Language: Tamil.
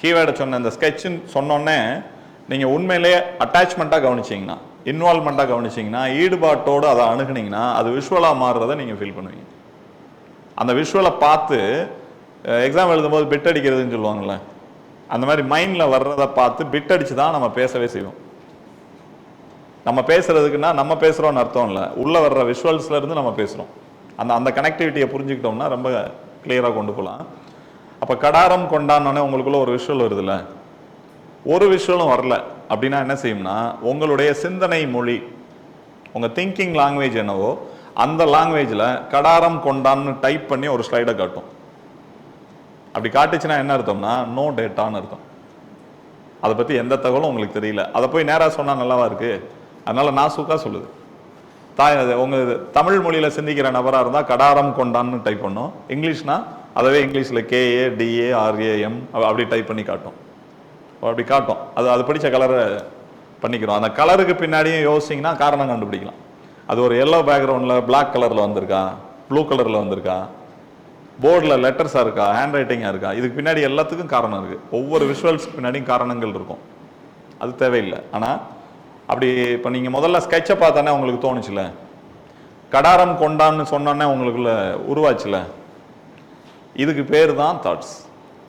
கீவேர்டை சொன்ன இந்த ஸ்கெட்சுன்னு சொன்னோன்னே நீங்கள் உண்மையிலேயே அட்டாச்மெண்ட்டாக கவனிச்சிங்கன்னா இன்வால்மெண்ட்டாக கவனிச்சிங்கன்னா ஈடுபாட்டோடு அதை அணுகுனீங்கன்னா அது விஷுவலாக மாறுறதை நீங்கள் ஃபீல் பண்ணுவீங்க. அந்த விஷுவலை பார்த்து எக்ஸாம் எழுதும்போது பிட் அடிக்கிறதுன்னு சொல்லுவாங்கள்ல அந்த மாதிரி மைண்டில் வர்றதை பார்த்து பிட் அடித்து தான் நம்ம பேசவே செய்வோம். நம்ம பேசுறதுக்குன்னா நம்ம பேசுகிறோம்னு அர்த்தம் இல்லை உள்ளே வர்ற விஷுவல்ஸ்லேருந்து நம்ம பேசுகிறோம் அந்த அந்த கனெக்டிவிட்டியை புரிஞ்சுக்கிட்டோம்னா ரொம்ப கிளியராக கொண்டு போகலாம். அப்போ கடாரம் கொண்டான்னொன்னே உங்களுக்குள்ள ஒரு விஷுவல் வருதுல்ல? ஒரு விஷுவலும் வரல. அப்படின்னா என்ன செய்யும்னா உங்களுடைய சிந்தனை மொழி உங்கள் திங்கிங் லாங்குவேஜ் என்னவோ அந்த லாங்குவேஜில் கடாரம் கொண்டான்னு டைப் பண்ணி ஒரு ஸ்லைடை காட்டும். அப்படி காட்டுச்சுன்னா என்ன அர்த்தம்னா நோ டேட்டான்னு அர்த்தம். அதை பற்றி எந்த தகவலும் உங்களுக்கு தெரியல. அதை போய் நேராக சொன்னால் நல்லாவா இருக்கு? அதனால் நான் சூக்காக சொல்லுது. தாய் உங்கள் தமிழ் மொழியில் சிந்திக்கிற நபராக இருந்தால் கடாரம் கொண்டான்னு டைப் பண்ணும். இங்கிலீஷ்னா அதவே இங்கிலீஷில் K A T A R A M அப்படி டைப் பண்ணி காட்டும். அப்படி காட்டும். அது அது படித்த கலரை பண்ணிக்கிறோம். அந்த கலருக்கு பின்னாடியும் யோசிச்சிங்கன்னா காரணம் கண்டுபிடிக்கலாம். அது ஒரு எல்லோ பேக்ரவுண்டில் பிளாக் கலரில் வந்திருக்கா? ப்ளூ கலரில் வந்திருக்கா? போர்டில் லெட்டர்ஸாக இருக்கா? ஹேண்ட் ரைட்டிங்காக இருக்கா? இதுக்கு பின்னாடி எல்லாத்துக்கும் காரணம் இருக்குது ஒவ்வொரு விஷுவல்ஸ்க்கு பின்னாடியும் காரணங்கள் இருக்கும். அது தேவையில்லை. ஆனால் அப்படி இப்போ நீங்கள் முதல்ல ஸ்கெட்சை பார்த்தானே உங்களுக்கு தோணுச்சுல? கடாரம் கொண்டான்னு சொன்னோன்னே உங்களுக்குள்ள உருவாச்சுல? இதுக்கு பேர் தான் தாட்ஸ்